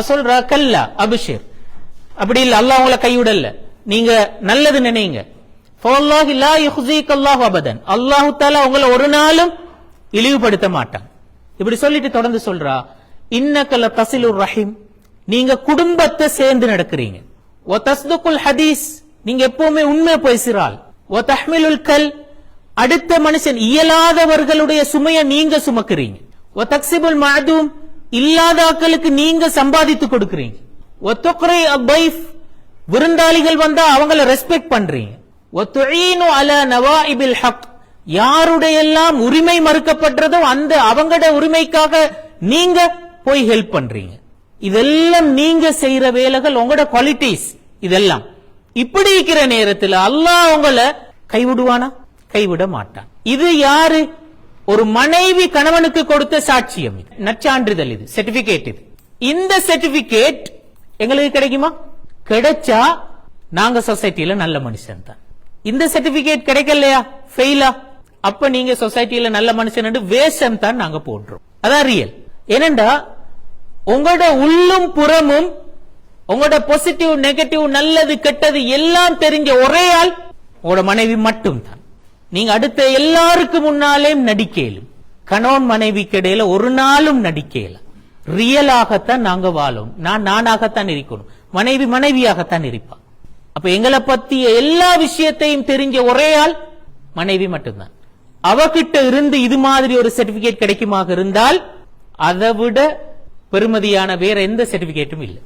சொல்றா கல்லா அபிஷேர். அப்படி இல்ல அல்லாஹ் உங்களை கைவிடல. நீங்க நல்லது நினைங்க. அல்லாஹு அபதன். உங்களை ஒரு நாளும் இழிவுபடுத்த மாட்டான். இப்படி சொல்லிட்டு தொடர்ந்து சொல்றா இன்னக்கல தசிலுர் ரஹீம். நீங்க குடும்பத்தை சேர்ந்து நடக்கிறீங்க. வ தஸ்துக்குல் ஹதீஸ். நீங்க எப்பவுமே உண்மை பேசுறாள் ஓ தஹ்மிலுல் கல். அடுத்த மனுஷன் இயலாதவர்களுடைய சுமையை நீங்க சுமக்கிறீங்க. வ தக்ஸிபுல் இல்லாத ஆக்களுக்கு நீங்க சம்பாதித்து கொடுக்கறீங்க. ஒத்துக்குறை துக்ரி அபைஃப் விருந்தாளிகள் வந்தா அவங்கள ரெஸ்பெக்ட் பண்றீங்க. ஒத்துழீனு அல நவா இபில் ஹக் யாருடையெல்லாம் உரிமை மறுக்கப்படுறதோ அந்த அவங்களோட உரிமைக்காக நீங்க போய் ஹெல்ப் பண்றீங்க. இதெல்லாம் நீங்க செய்யற வேலைகள் உங்களோட குவாலிட்டிஸ் இதெல்லாம். இப்படி இருக்கிற நேரத்தில் அல்லாஹ் உங்களை கைவிடுவானா? கைவிட மாட்டான். இது யாரு? ஒரு மனைவி கணவனுக்கு கொடுத்த சாட்சியம் இது. நற்சான்றிதழ் இது சர்டிபிகேட் இது. இந்த சர்டிபிகேட் எங்களுக்கு கிடைக்குமா? கிடைச்சா நாங்க சொசைட்டில நல்ல மனுஷன் தான். இந்த சர்டிபிகேட் கிடைக்கலையா? ஃபெயிலா அப்ப நீங்க சொசைட்டியில நல்ல மனுஷன் வேஷம் தான் நாங்க போடுறோம். அதான் ரியல் ஏனண்டா உங்களோட உள்ளும் புறமும் உங்களோட பாசிட்டிவ் நெகட்டிவ் நல்லது கெட்டது எல்லாம் தெரிஞ்ச ஒரே ஆள் உங்களோட மனைவி மட்டும் தான் நீங்க அடுத்த எல்லாருக்கு முன்னாலேயும் நடிக்கலும் கணவன் மனைவிக்கு இடையில ஒரு நாளும் நடிக்கல. ரியலாகத்தான் நாங்க வாழும். நான் நானாகத்தான் இருக்கணும். மனைவி மனைவியாகத்தான் இருப்பா. அப்ப எங்களை பத்திய எல்லா விஷயத்தையும் தெரிஞ்ச ஒரே ஆள் மனைவி மட்டும்தான். அவகிட்ட இருந்து இது மாதிரி ஒரு சர்டிபிகேட் கிடைக்குமாக இருந்தால் அதை விட பெருமதியான வேற எந்த சர்டிபிகேட்டும் இல்லை.